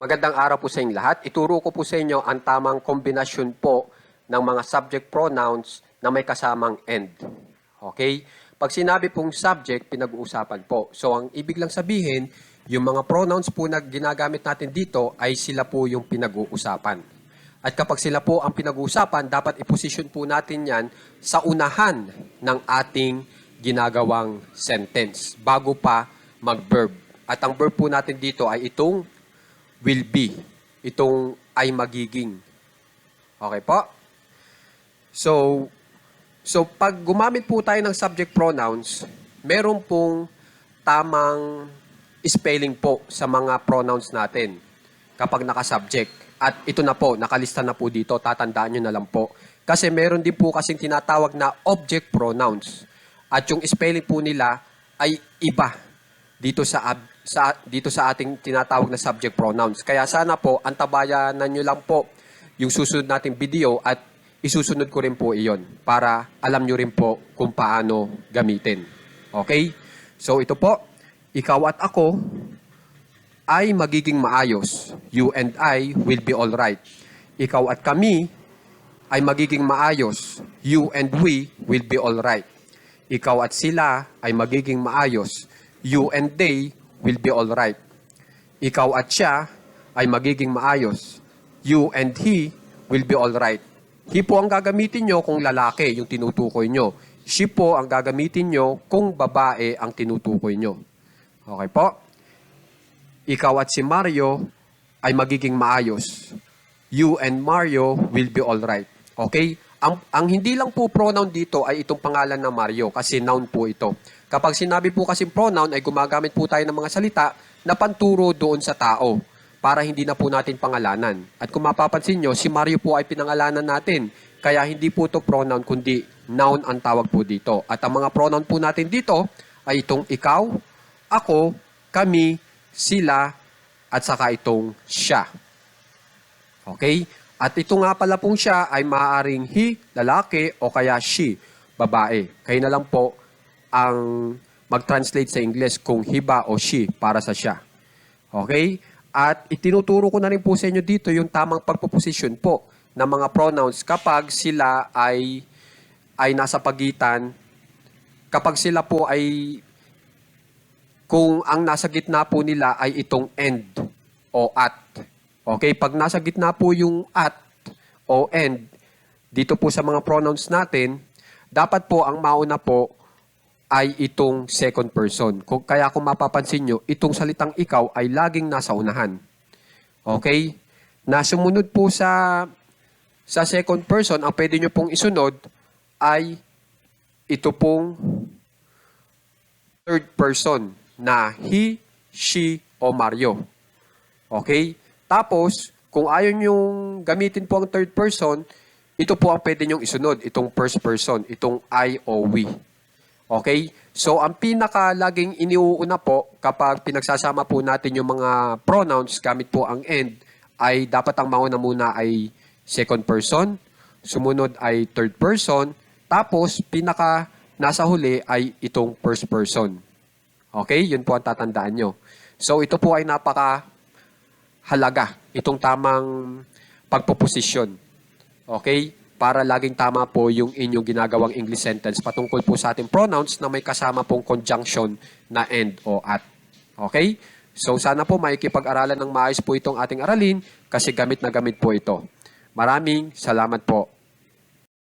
Magandang araw po sa inyong lahat. Ituro ko po sa inyo ang tamang kombinasyon po ng mga subject pronouns na may kasamang end. Okay? Pag sinabi pong subject, pinag-uusapan po. So, ang ibig lang sabihin, yung mga pronouns po na ginagamit natin dito ay sila po yung pinag-uusapan. At kapag sila po ang pinag-uusapan, dapat iposisyon po natin yan sa unahan ng ating ginagawang sentence bago pa mag-verb. At ang verb po natin dito ay itong will be. Itong ay magiging. Okay po? So, so pag gumamit po tayo ng subject pronouns, meron pong tamang spelling po sa mga pronouns natin kapag naka-subject. At ito na po, nakalista na po dito, tatandaan nyo na lang po. Kasi meron din po kasing tinatawag na object pronouns. At yung spelling po nila ay iba dito sa ab- sa dito sa ating tinatawag na subject pronouns. Kaya sana po antabayanan niyo lang po yung susunod nating video at isusunod ko rin po iyon para alam niyo rin po kung paano gamitin. Okay? So ito po, ikaw at ako ay magiging maayos. You and I will be all right. Ikaw at kami ay magiging maayos. You and we will be all right. Ikaw at sila ay magiging maayos. You and they will be all right. Ikaw at siya ay magiging maayos. You and he will be all right. He po ang gagamitin nyo kung lalaki yung tinutukoy nyo. She po ang gagamitin nyo kung babae ang tinutukoy nyo. Okay po? Ikaw at si Mario ay magiging maayos. You and Mario will be all right. Okay? Ang, ang hindi lang po pronoun dito ay itong pangalan ng Mario kasi noun po ito. Kapag sinabi po kasi pronoun ay gumagamit po tayo ng mga salita na panturo doon sa tao para hindi na po natin pangalanan. At kung mapapansin nyo, si Mario po ay pinangalanan natin. Kaya hindi po ito pronoun kundi noun ang tawag po dito. At ang mga pronoun po natin dito ay itong ikaw, ako, kami, sila, at saka itong siya. Okay? At ito nga pala pong siya ay maaaring he, lalaki, o kaya she, babae. Kayo na lang po ang mag-translate sa English kung he ba o she para sa siya. Okay? At itinuturo ko na rin po sa inyo dito yung tamang pagpoposition po ng mga pronouns kapag sila ay ay nasa pagitan kapag sila po ay kung ang nasa gitna po nila ay itong end o at. Okay, pag nasa gitna po yung at o end, dito po sa mga pronouns natin, dapat po ang mauna po ay itong second person. Kung, kaya kung mapapansin nyo, itong salitang ikaw ay laging nasa unahan. Okay? Na sumunod po sa sa second person, ang pwede nyo pong isunod ay ito pong third person na he, she, o Mario. Okay? Tapos, kung ayaw nyong gamitin po ang third person, ito po ang pwede nyong isunod, itong first person, itong I o we. Okay? So, ang pinaka laging iniuuna po kapag pinagsasama po natin yung mga pronouns gamit po ang end, ay dapat ang mauna muna ay second person, sumunod ay third person, tapos pinaka nasa huli ay itong first person. Okay? Yun po ang tatandaan nyo. So, ito po ay napaka halaga, itong tamang pagpoposisyon. Okay? Para laging tama po yung inyong ginagawang English sentence patungkol po sa ating pronouns na may kasama pong conjunction na and o at. Okay? So, sana po maikipag-aralan ng maayos po itong ating aralin kasi gamit na gamit po ito. Maraming salamat po.